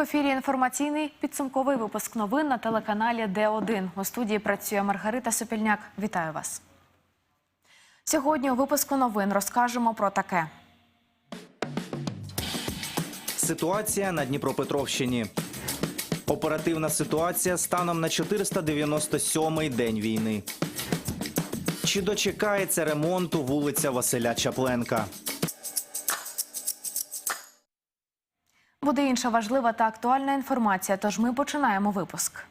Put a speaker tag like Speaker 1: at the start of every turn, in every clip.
Speaker 1: Ефірі інформаційний підсумковий випуск новин на телеканалі Д1. У студії працює Маргарита Сопільняк. Вітаю вас. Сьогодні у випуску новин розкажемо про таке.
Speaker 2: Ситуація на Дніпропетровщині. Оперативна ситуація станом на 497-й день війни. Чи дочекається ремонту вулиця Василя Чапленка?
Speaker 1: Буде інша важлива та актуальна інформація. Тож ми починаємо випуск.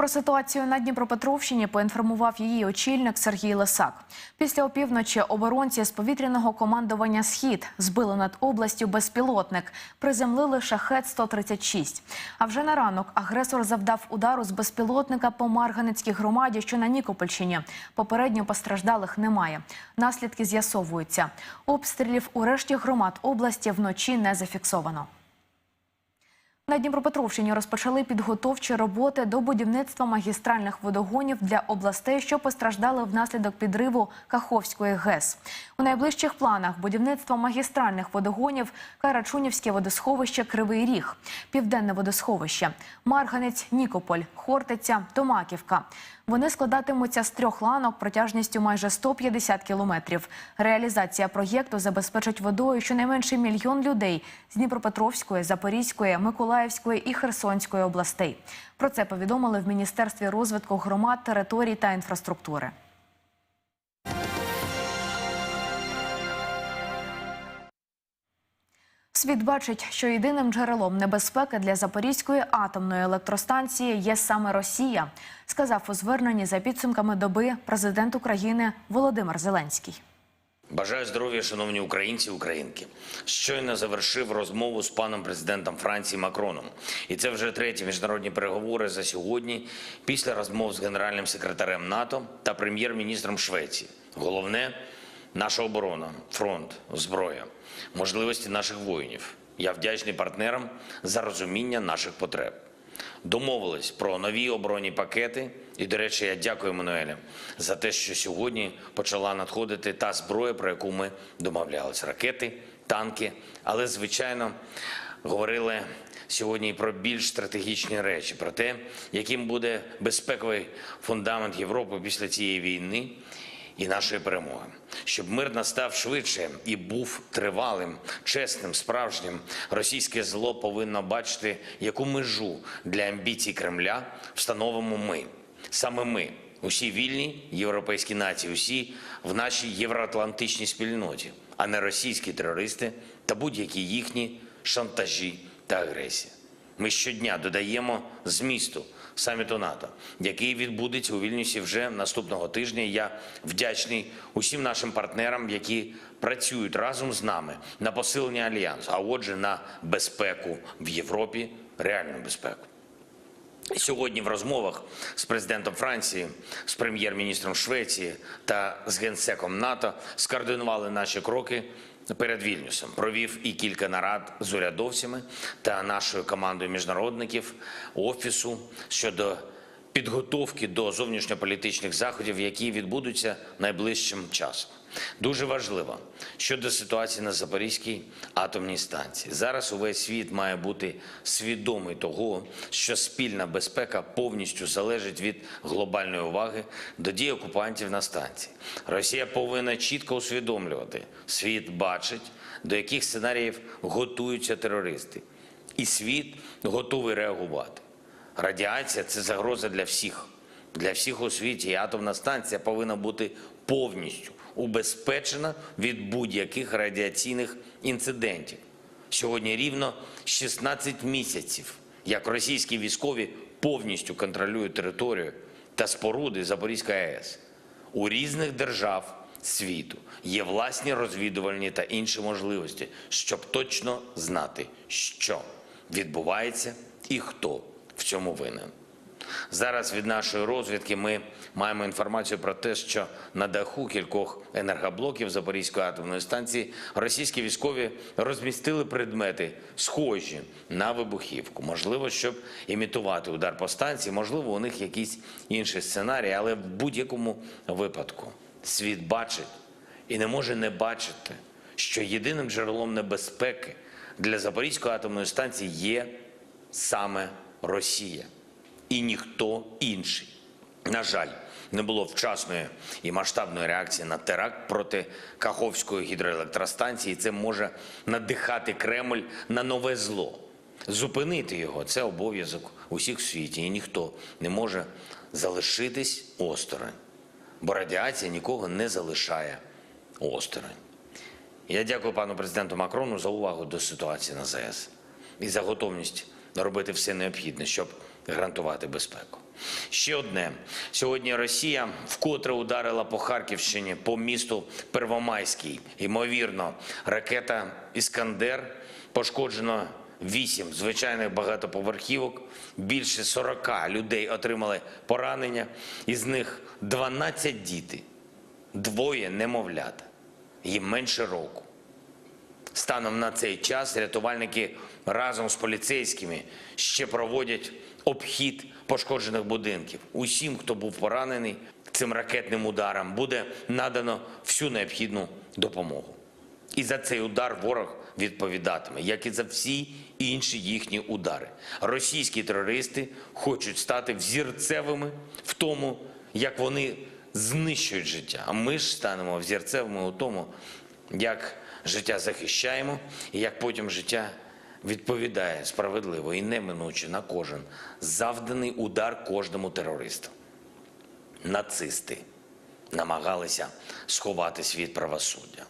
Speaker 1: Про ситуацію на Дніпропетровщині поінформував її очільник Сергій Лисак. Після опівночі оборонці з повітряного командування Схід збили над областю безпілотник, приземлили шахет 136 А вже на ранок агресор завдав удару з безпілотника по Марганецькій громаді, що на Нікопольщині. Попередньо постраждалих немає. Наслідки з'ясовуються. Обстрілів у решті громад області вночі не зафіксовано. На Дніпропетровщині розпочали підготовчі роботи до будівництва магістральних водогонів для областей, що постраждали внаслідок підриву Каховської ГЕС. У найближчих планах будівництво магістральних водогонів Карачунівське водосховище Кривий Ріг, Південне водосховище, Марганець, Нікополь, Хортиця, Томаківка. Вони складатимуться з трьох ланок протяжністю майже 150 кілометрів. Реалізація проєкту забезпечить водою щонайменше мільйон людей з Дніпропетровської, Запорізької, Миколаївської і Херсонської областей. Про це повідомили в Міністерстві розвитку громад, територій та інфраструктури. Світ бачить, що єдиним джерелом небезпеки для Запорізької атомної електростанції є саме Росія, сказав у зверненні за підсумками доби президент України Володимир Зеленський.
Speaker 3: Бажаю здоров'я, шановні українці, українки. Щойно завершив розмову з паном президентом Франції Макроном, і це вже треті міжнародні переговори за сьогодні, після розмов з генеральним секретарем НАТО та прем'єр-міністром Швеції. Головне наша оборона, фронт, зброя, можливості наших воїнів. Я вдячний партнерам за розуміння наших потреб. Домовились про нові оборонні пакети. І, до речі, я дякую Мануелі за те, що сьогодні почала надходити та зброя, про яку ми домовлялись: ракети, танки. Але, звичайно, говорили сьогодні і про більш стратегічні речі, про те, яким буде безпековий фундамент Європи після цієї війни і нашої перемоги, щоб мир настав швидше і був тривалим, чесним, справжнім. Російське зло повинно бачити, яку межу для амбіцій Кремля встановимо ми, саме ми, усі вільні європейські нації, усі в нашій євроатлантичній спільноті, а не російські терористи та будь-які їхні шантажі та агресія. Ми щодня додаємо змісту саміту НАТО, який відбудеться у Вільнюсі вже наступного тижня. Я вдячний усім нашим партнерам, які працюють разом з нами на посилення альянсу, а отже, на безпеку в Європі, реальну безпеку. Сьогодні в розмовах з президентом Франції, з прем'єр-міністром Швеції та з генсеком НАТО скоординували наші кроки перед Вільнюсом. Провів і кілька нарад з урядовцями та нашою командою міжнародників офісу щодо підготовки до зовнішньополітичних заходів, які відбудуться найближчим часом. Дуже важливо щодо ситуації на Запорізькій атомній станції. Зараз увесь світ має бути свідомий того, що спільна безпека повністю залежить від глобальної уваги до дій окупантів на станції. Росія повинна чітко усвідомлювати, світ бачить, до яких сценаріїв готуються терористи, і світ готовий реагувати. Радіація це загроза для всіх. Для всіх у світі і атомна станція повинна бути повністю убезпечена від будь-яких радіаційних інцидентів. Сьогодні рівно 16 місяців, як російські військові повністю контролюють територію та споруди Запорізької АЕС. У різних держав світу є власні розвідувальні та інші можливості, щоб точно знати, що відбувається і хто в цьому винен. Зараз від нашої розвідки ми маємо інформацію про те, що на даху кількох енергоблоків Запорізької атомної станції російські військові розмістили предмети, схожі на вибухівку. Можливо, щоб імітувати удар по станції, можливо, у них якісь інші сценарії, але в будь-якому випадку світ бачить і не може не бачити, що єдиним джерелом небезпеки для Запорізької атомної станції є саме Росія і ніхто інший. На жаль, не було вчасної і масштабної реакції на теракт проти Каховської гідроелектростанції. Це може надихати Кремль на нове зло. Зупинити його це обов'язок усіх в світі, і ніхто не може залишитись осторонь, бо радіація нікого не залишає осторонь. Я дякую пану президенту Макрону за увагу до ситуації на ЗАЕС і за готовність робити все необхідне, щоб гарантувати безпеку. Ще одне сьогодні Росія вкотре ударила по Харківщині, по місту Первомайський. Ймовірно, ракета Іскандер пошкоджено вісім звичайних багатоповерхівок. Більше 40 людей отримали поранення, із них 12 діти, двоє немовлята, їм менше року. Станом на цей час рятувальники разом з поліцейськими ще проводять обхід пошкоджених будинків. Усім, хто був поранений цим ракетним ударом, буде надано всю необхідну допомогу. І за цей удар ворог відповідатиме, як і за всі інші їхні удари. Російські терористи хочуть стати взірцевими в тому, як вони знищують життя. А ми ж станемо взірцевими у тому, як життя захищаємо і як потім життя відповідає справедливо і неминуче на кожен завданий удар кожному терористу. Нацисти намагалися сховати світ правосуддя.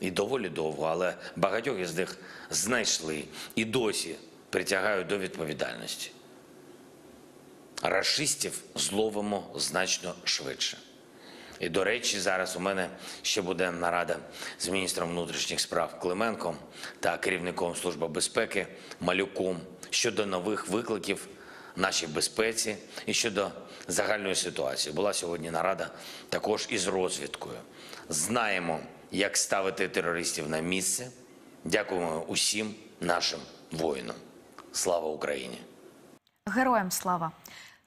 Speaker 3: І доволі довго, але багатьох із них знайшли і досі притягають до відповідальності. Рашистів зловимо значно швидше. І, до речі, зараз у мене ще буде нарада з міністром внутрішніх справ Клименком та керівником Служби безпеки Малюком щодо нових викликів нашій безпеці і щодо загальної ситуації. Була сьогодні нарада також із розвідкою. Знаємо, як ставити терористів на місце. Дякуємо усім нашим воїнам. Слава Україні!
Speaker 1: Героям слава!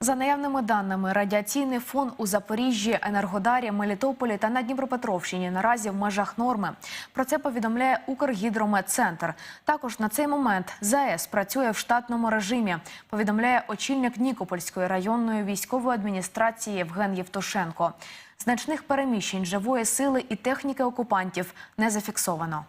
Speaker 1: За наявними даними, радіаційний фон у Запоріжжі, Енергодарі, Мелітополі та на Дніпропетровщині наразі в межах норми. Про це повідомляє Укргідрометцентр. Також на цей момент ЗАЕС працює в штатному режимі. Повідомляє очільник Нікопольської районної військової адміністрації Євген Євтушенко. Значних переміщень живої сили і техніки окупантів не зафіксовано.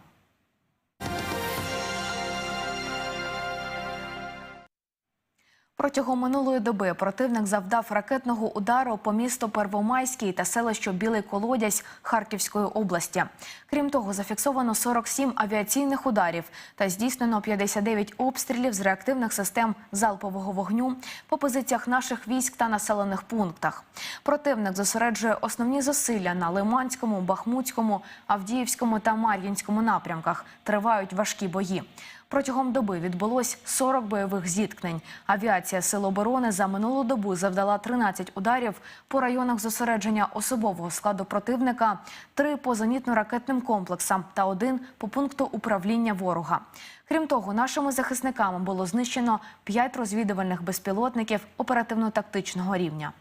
Speaker 1: Протягом минулої доби противник завдав ракетного удару по місту Первомайський та селищу Білий Колодязь Харківської області. Крім того, зафіксовано 47 авіаційних ударів та здійснено 59 обстрілів з реактивних систем залпового вогню по позиціях наших військ та населених пунктах. Противник зосереджує основні зусилля на Лиманському, Бахмутському, Авдіївському та Мар'їнському напрямках. Тривають важкі бої. Протягом доби відбулось 40 бойових зіткнень. Авіація Сил оборони за минулу добу завдала 13 ударів по районах зосередження особового складу противника, три по зенітно-ракетним комплексам та один по пункту управління ворога. Крім того, нашими захисниками було знищено 5 розвідувальних безпілотників оперативно-тактичного рівня.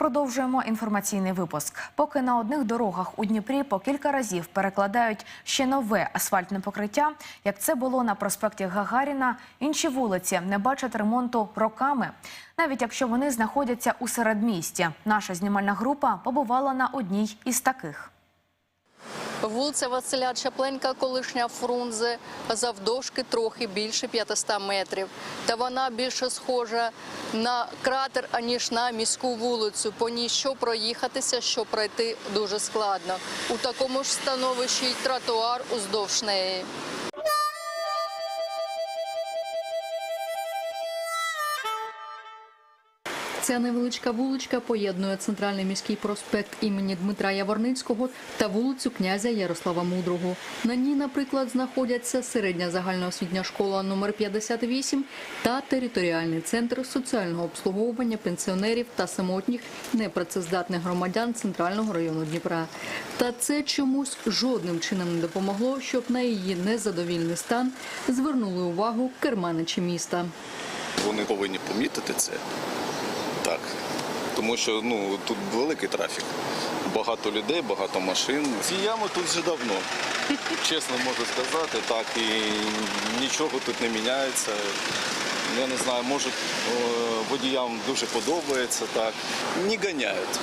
Speaker 1: Продовжуємо інформаційний випуск. Поки на одних дорогах у Дніпрі по кілька разів перекладають ще нове асфальтне покриття, як це було на проспекті Гагаріна, інші вулиці не бачать ремонту роками. Навіть якщо вони знаходяться у середмісті. Наша знімальна група побувала на одній із таких.
Speaker 4: Вулиця Василя Чапленка, колишня Фрунзе, завдовжки трохи більше 500 метрів. Та вона більше схожа на кратер, аніж на міську вулицю. По ній що проїхатися, що пройти дуже складно. У такому ж становищі й тротуар уздовж неї. Ця невеличка вуличка поєднує центральний міський проспект імені Дмитра Яворницького та вулицю князя Ярослава Мудрого. На ній, наприклад, знаходяться середня загальноосвітня школа номер 58 та територіальний центр соціального обслуговування пенсіонерів та самотніх непрацездатних громадян центрального району Дніпра. Та це чомусь жодним чином не допомогло, щоб на її незадовільний стан звернули увагу керманичі міста.
Speaker 5: Вони повинні помітити це. Так. Тому що ну, тут великий трафік. Багато людей, багато машин. Ці ями тут вже давно. Чесно можу сказати, так. І нічого тут не міняється. Я не знаю, може е, водіям дуже подобається так. Не ганяють.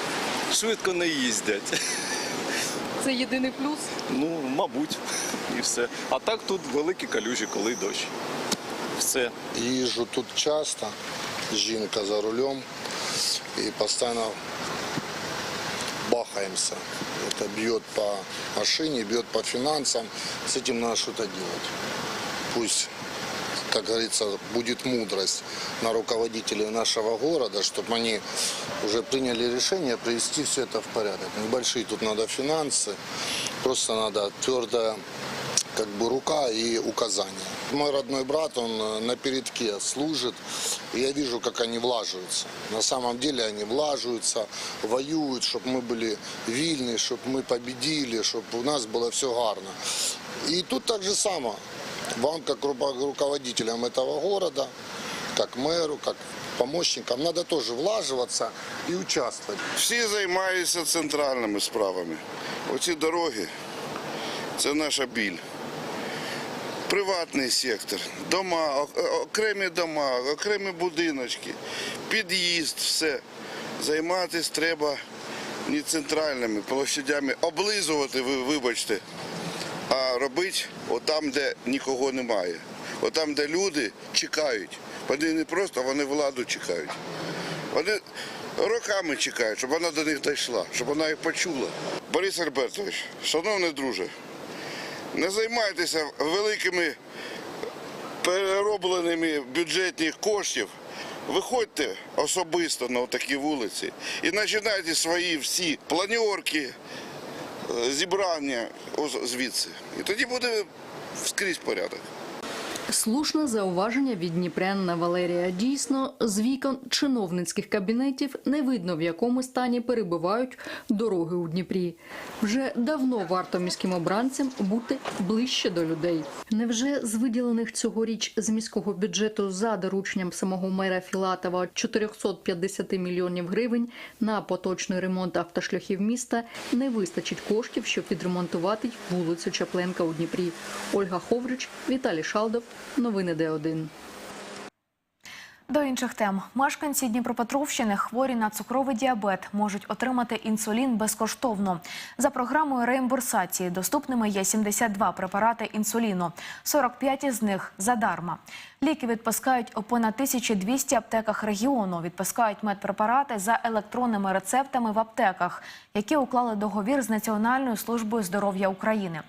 Speaker 5: Швидко не їздять.
Speaker 4: Це єдиний плюс.
Speaker 5: Ну, мабуть, і все. А так тут великі калюжі, коли дощ. Все.
Speaker 6: Їжджу тут часто, жінка за рулем і постійно бахаемся. Это бьет по машине, бьет по финансам. С этим надо что-то делать. Пусть, как говорится, будет мудрость на руководителей нашего города, чтобы они уже приняли решение привести все это в порядок. Небольшие тут надо финансы, просто надо твердая как бы рука и указания. Мой родной брат, он э, на передке служит, и я вижу, как они влаживаются. На самом деле они влаживаются, воюют, чтобы мы были вильны, чтобы мы победили, чтобы у нас было все гарно. И тут так же само. Вам, как ру- руководителям этого города, как мэру, как помощникам, надо тоже влаживаться и участвовать.
Speaker 7: Всі займаються центральними справами. Оці дороги це наша біль. Приватний сектор, дома, окремі дома, окремі будиночки, під'їзд, все. Займатися треба не центральними площадями, облизувати, ви вибачте, а робити отам, де нікого немає. Отам, де люди чекають. Вони не просто, вони владу чекають. Вони роками чекають, щоб вона до них дійшла, щоб вона їх почула. Борис Альбертович, шановний друже, не займайтеся великими переробленими бюджетних коштів. Виходьте особисто на такі вулиці і починайте свої всі планерки, е, зібрання звідси. І тоді буде скрізь порядок.
Speaker 4: Слушне зауваження від Дніпрянина Валерія. Дійсно, з вікон чиновницьких кабінетів не видно, в якому стані перебувають дороги у Дніпрі. Вже давно варто міським обранцям бути ближче до людей. Невже з виділених цьогоріч з міського бюджету за дорученням самого мера Філатова 450 мільйонів гривень на поточний ремонт автошляхів міста не вистачить коштів, щоб відремонтувати вулицю Чапленка у Дніпрі? Ольга Ховрич, Віталій Шалдов. Новини Д1.
Speaker 1: До інших тем мешканці Дніпропетровщини хворі на цукровий діабет можуть отримати інсулін безкоштовно. За програмою реімбурсації доступними є 72 препарати інсуліну, 45 із них задарма. Ліки відпускають у понад 1200 аптеках регіону. Відпускають медпрепарати за електронними рецептами в аптеках, які уклали договір з Національною службою здоров'я України.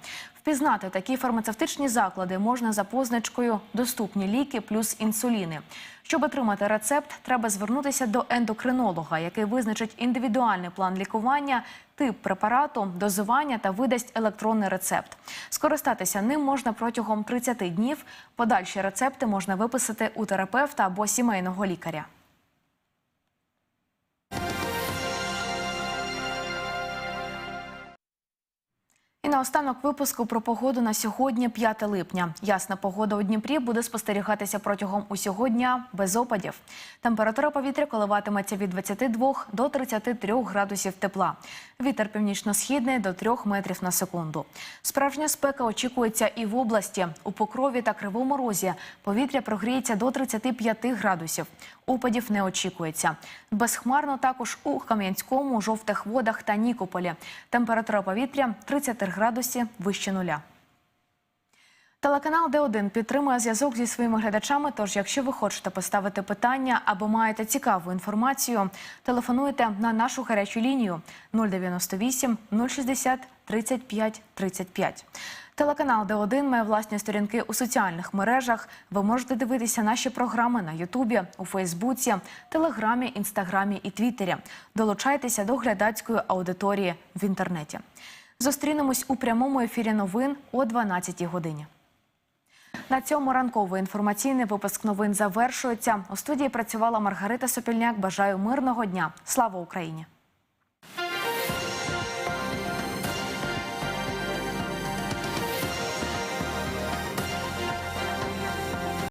Speaker 1: Впізнати такі фармацевтичні заклади можна за позначкою Доступні ліки плюс інсуліни. Щоб отримати рецепт, треба звернутися до ендокринолога, який визначить індивідуальний план лікування, тип препарату, дозування та видасть електронний рецепт. Скористатися ним можна протягом 30 днів. Подальші рецепти можна виписати у терапевта або сімейного лікаря. І наостанок випуску про погоду на сьогодні, 5 липня. Ясна погода у Дніпрі буде спостерігатися протягом усього дня без опадів. Температура повітря коливатиметься від 22 до 33 градусів тепла. Вітер північно-східний до 3 метрів на секунду. Справжня спека очікується і в області. У Покрові та Кривому Розі повітря прогріється до 35 градусів. Опадів не очікується. Безхмарно також у Кам'янському, жовтих водах та Нікополі. Температура повітря 30 градусів вище нуля. Телеканал Д1 підтримує зв'язок зі своїми глядачами. Тож, якщо ви хочете поставити питання або маєте цікаву інформацію, телефонуйте на нашу гарячу лінію 098 060 35 35. Телеканал Д1 має власні сторінки у соціальних мережах. Ви можете дивитися наші програми на Ютубі, у Фейсбуці, Телеграмі, Інстаграмі і Твіттері. Долучайтеся до глядацької аудиторії в інтернеті. Зустрінемось у прямому ефірі новин о 12 годині. На цьому ранковий інформаційний випуск новин завершується. У студії працювала Маргарита Сопільняк. Бажаю мирного дня. Слава Україні!